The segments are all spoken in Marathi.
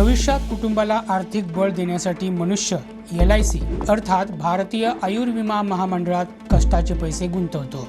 भविष्यात कुटुंबाला आर्थिक बळ देण्यासाठी मनुष्य एल आय सी अर्थात भारतीय आयुर्विमा महामंडळात कष्टाचे पैसे गुंतवतो.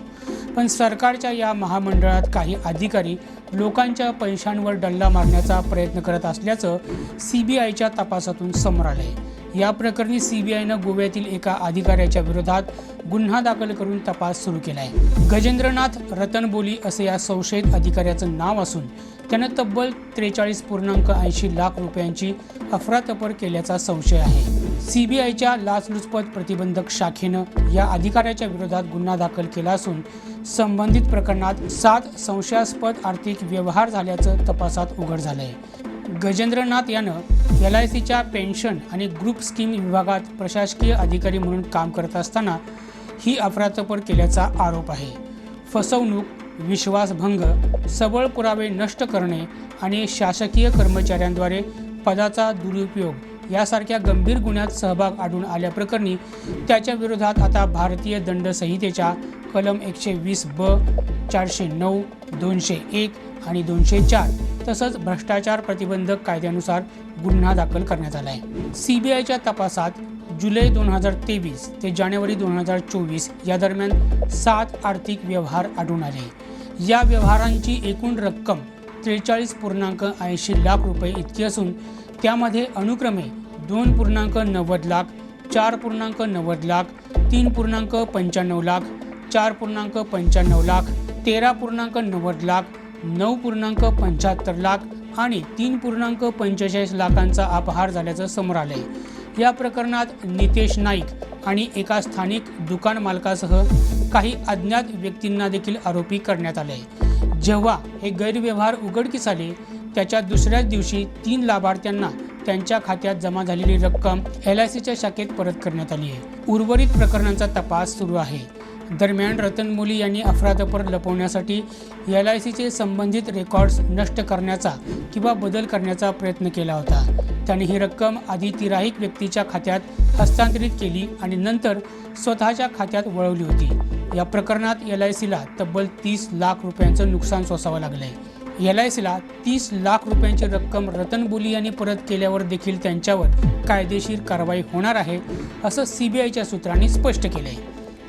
पण सरकारच्या या महामंडळात काही अधिकारी लोकांच्या पैशांवर डल्ला मारण्याचा प्रयत्न करत असल्याचं सी बी आयच्या तपासातून समोर आलं आहे या प्रकरणी सी बी आयनं गोव्यातील एका अधिकाऱ्याच्या विरोधात गुन्हा दाखल करून तपास सुरू केला आहे गजेंद्रनाथ रतनबोली असे या संशयित अधिकाऱ्याचं नाव असून त्यानं तब्बल त्रेचाळीस पूर्णांक ऐंशी लाख रुपयांची अफरातफर केल्याचा संशय आहे. सीबीआयच्या लाचलुचपत प्रतिबंधक शाखेनं या अधिकाऱ्याच्या विरोधात गुन्हा दाखल केला असून संबंधित प्रकरणात सात संशयास्पद आर्थिक व्यवहार झाल्याचं तपासात उघड झालं आहे गजेंद्रनाथ यानं एल आय सीच्या पेन्शन आणि ग्रुप स्कीम विभागात प्रशासकीय अधिकारी म्हणून काम करत असताना ही अफरातफर केल्याचा आरोप आहे. फसवणूक विश्वासभंग सबळ पुरावे नष्ट करणे आणि शासकीय कर्मचाऱ्यांद्वारे पदाचा दुरुपयोग यासारख्या गंभीर गुन्ह्यात सहभाग आढळून आल्याप्रकरणी त्याच्या विरोधात आता भारतीय दंड संहितेच्या कलम एकशे वीस ब चारशे नऊ दोनशे एक आणि दोनशे चार तसंच भ्रष्टाचार प्रतिबंधक कायद्यानुसार गुन्हा दाखल करण्यात आला आहे सी बी आयच्या तपासात जुलै दोन हजार तेवीस ते जानेवारी दोन हजार चोवीस या दरम्यान सात आर्थिक व्यवहार आढळून आले. या व्यवहारांची एकूण रक्कम त्रेचाळीस पूर्णांक ऐंशी लाख रुपये इतकी असून त्यामध्ये अनुक्रमे दोन पूर्णांक नव्वद लाख चार पूर्णांक नव्वद लाख तीन पूर्णांक पंच्याण्णव लाख चार पूर्णांक पंच्याण्णव लाख तेरा पूर्णांक नव्वद लाख नऊ पूर्णांक पंच्याहत्तर लाख आणि तीन पूर्णांक पंचेचाळीस लाखांचा अपहार झाल्याचं समोर आलंय. या प्रकरणात नितेश नाईक आणि एका स्थानिक दुकान मालकासह काही अज्ञात व्यक्तींना देखील आरोपी करण्यात आले जेव्हा हे गैरव्यवहार उघडकीस आले त्याच्या दुसऱ्याच दिवशी तीन लाभार्थ्यांना त्यांच्या खात्यात जमा झालेली रक्कम एल आय सीच्या शाखेत परत करण्यात आली आहे उर्वरित प्रकरणांचा तपास सुरू आहे. दरम्यान रतनमोली यांनी अफरातफर लपवण्यासाठी एल आय सीचे संबंधित रेकॉर्ड्स नष्ट करण्याचा किंवा बदल करण्याचा प्रयत्न केला होता. त्याने ही रक्कम आधी तिराहिक व्यक्तीच्या खात्यात हस्तांतरित केली आणि नंतर स्वतःच्या खात्यात वळवली होती. या प्रकरणात एल आय सीला तब्बल तीस लाख रुपयांचं नुकसान सोसावं लागलंय. एल आय सीला तीस लाख रुपयांची रक्कम रतन बोली यांनी परत केल्यावर देखील त्यांच्यावर कायदेशीर कारवाई होणार आहे असं सी बी आयच्या सूत्रांनी स्पष्ट केलं आहे